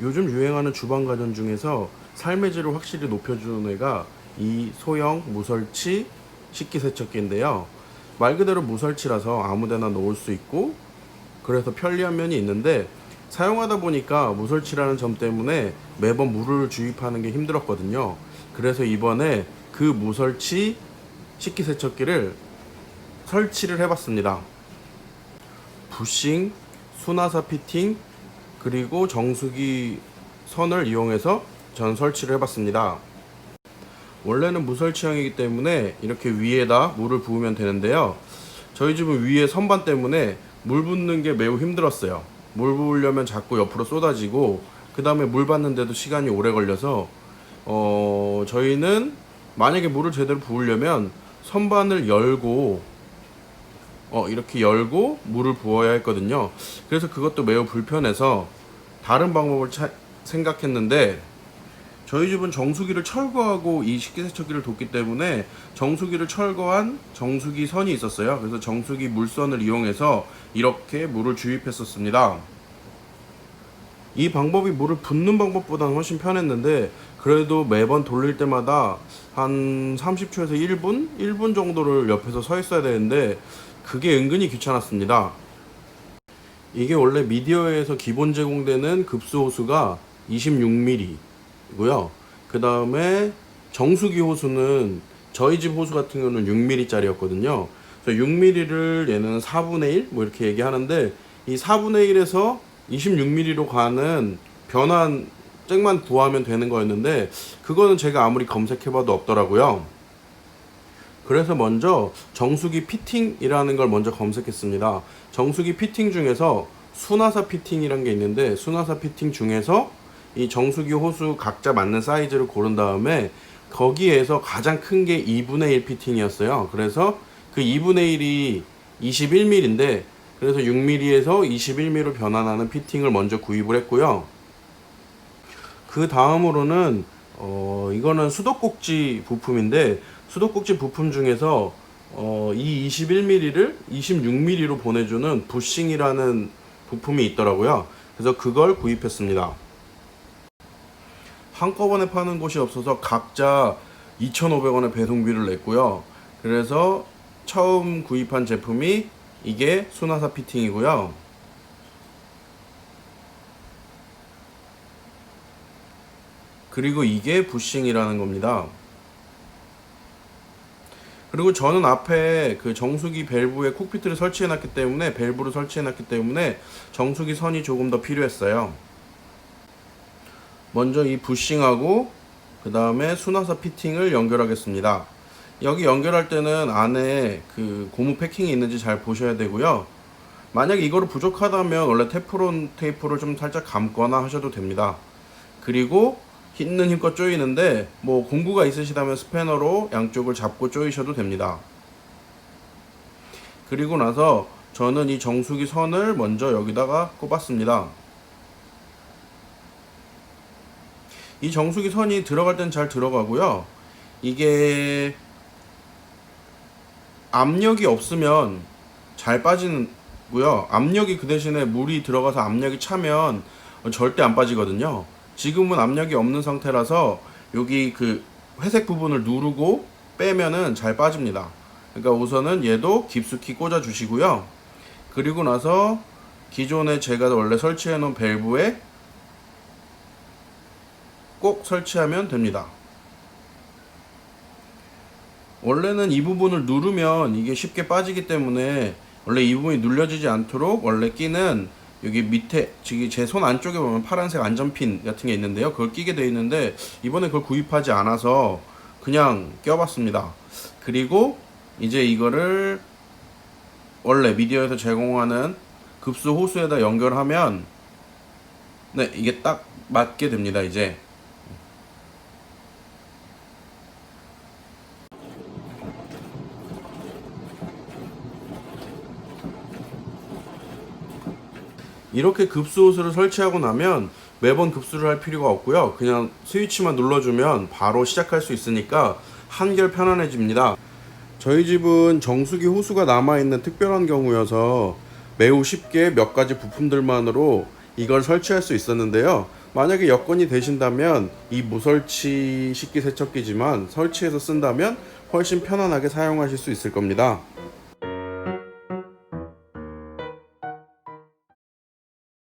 요즘 유행하는 주방 가전 중에서 삶의 질을 확실히 높여주는 애가 이 소형 무설치 식기세척기인데요. 말 그대로 무설치라서 아무데나 놓을 수 있고 그래서 편리한 면이 있는데 사용하다 보니까 무설치라는 점 때문에 매번 물을 주입하는 게 힘들었거든요. 그래서 이번에 그 무설치 식기세척기를 설치를 해봤습니다. 부싱, 수나사 피팅, 그리고 정수기 선을 이용해서 전 설치를 해봤습니다. 원래는 무설치형이기 때문에 이렇게 위에다 물을 부으면 되는데요. 저희 집은 위에 선반 때문에 물 붓는 게 매우 힘들었어요. 물 부으려면 자꾸 옆으로 쏟아지고 그 다음에 물 받는데도 시간이 오래 걸려서 어 저희는 만약에 물을 제대로 부으려면 선반을 열고 어 이렇게 열고 물을 부어야 했거든요. 그래서 그것도 매우 불편해서 다른 방법을 차- 생각했는데 저희 집은 정수기를 철거하고 이 식기세척기를 뒀기 때문에 정수기를 철거한 정수기 선이 있었어요. 그래서 정수기 물선을 이용해서 이렇게 물을 주입했었습니다. 이 방법이 물을 붓는 방법보다는 훨씬 편했는데 그래도 매번 돌릴 때마다 한 30초에서 1분? 1분 정도를 옆에서 서 있어야 되는데 그게 은근히 귀찮았습니다. 이게 원래 미디어에서 기본 제공되는 급수 호수가 26mm고요. 그 다음에 정수기 호수는 저희 집 호수 같은 경우는 6mm짜리였거든요. 그래서 6mm를 얘는 4분의 1? 뭐 이렇게 얘기하는데 이 4분의 1에서 26mm로 가는 변환 잭만 구하면 되는 거였는데 그거는 제가 아무리 검색해봐도 없더라고요. 그래서 먼저 정수기 피팅이라는 걸 먼저 검색했습니다. 정수기 피팅 중에서 수나사 피팅이라는 게 있는데 수나사 피팅 중에서 이 정수기 호수 각자 맞는 사이즈를 고른 다음에 거기에서 가장 큰 게 2분의 1 피팅이었어요. 그래서 그 2분의 1이 21mm인데 그래서 6mm에서 21mm로 변환하는 피팅을 먼저 구입을 했고요. 그 다음으로는 어 이거는 수도꼭지 부품인데 수도꼭지 부품 중에서 어, 이 21mm를 26mm로 보내주는 부싱이라는 부품이 있더라고요. 그래서 그걸 구입했습니다. 한꺼번에 파는 곳이 없어서 각자 2,500원의 배송비를 냈고요. 그래서 처음 구입한 제품이 이게 수나사 피팅이고요. 그리고 이게 부싱이라는 겁니다. 그리고 저는 앞에 그 정수기 밸브에 콕피트를 설치해 놨기 때문에 밸브를 설치해 놨기 때문에 정수기 선이 조금 더 필요했어요. 먼저 이 부싱하고 그 다음에 수나사 피팅을 연결하겠습니다. 여기 연결할 때는 안에 그 고무 패킹이 있는지 잘 보셔야 되고요. 만약에 이거로 부족하다면 원래 테프론 테이프를 좀 살짝 감거나 하셔도 됩니다. 그리고 있는 힘껏 조이는데 뭐 공구가 있으시다면 스패너로 양쪽을 잡고 조이셔도 됩니다. 그리고 나서 저는 이 정수기 선을 먼저 여기다가 꼽았습니다. 이 정수기 선이 들어갈 땐 잘 들어가고요. 이게 압력이 없으면 잘 빠지고요. 압력이 그 대신에 물이 들어가서 압력이 차면 절대 안 빠지거든요. 지금은 압력이 없는 상태라서 여기 그 회색 부분을 누르고 빼면은 잘 빠집니다. 그러니까 우선은 얘도 깊숙이 꽂아 주시고요. 그리고 나서 기존에 제가 원래 설치해 놓은 밸브에 꼭 설치하면 됩니다. 원래는 이 부분을 누르면 이게 쉽게 빠지기 때문에 원래 이 부분이 눌려지지 않도록 원래 끼는 여기 밑에 지금 제 손 안쪽에 보면 파란색 안전핀 같은 게 있는데요. 그걸 끼게 돼 있는데 이번에 그걸 구입하지 않아서 그냥 껴봤습니다. 그리고 이제 이거를 원래 미디어에서 제공하는 급수 호수에다 연결하면 네 이게 딱 맞게 됩니다. 이제 이렇게 급수 호스를 설치하고 나면 매번 급수를 할 필요가 없고요. 그냥 스위치만 눌러주면 바로 시작할 수 있으니까 한결 편안해집니다. 저희 집은 정수기 호수가 남아있는 특별한 경우여서 매우 쉽게 몇 가지 부품들만으로 이걸 설치할 수 있었는데요. 만약에 여건이 되신다면 이 무설치 식기세척기지만 설치해서 쓴다면 훨씬 편안하게 사용하실 수 있을 겁니다.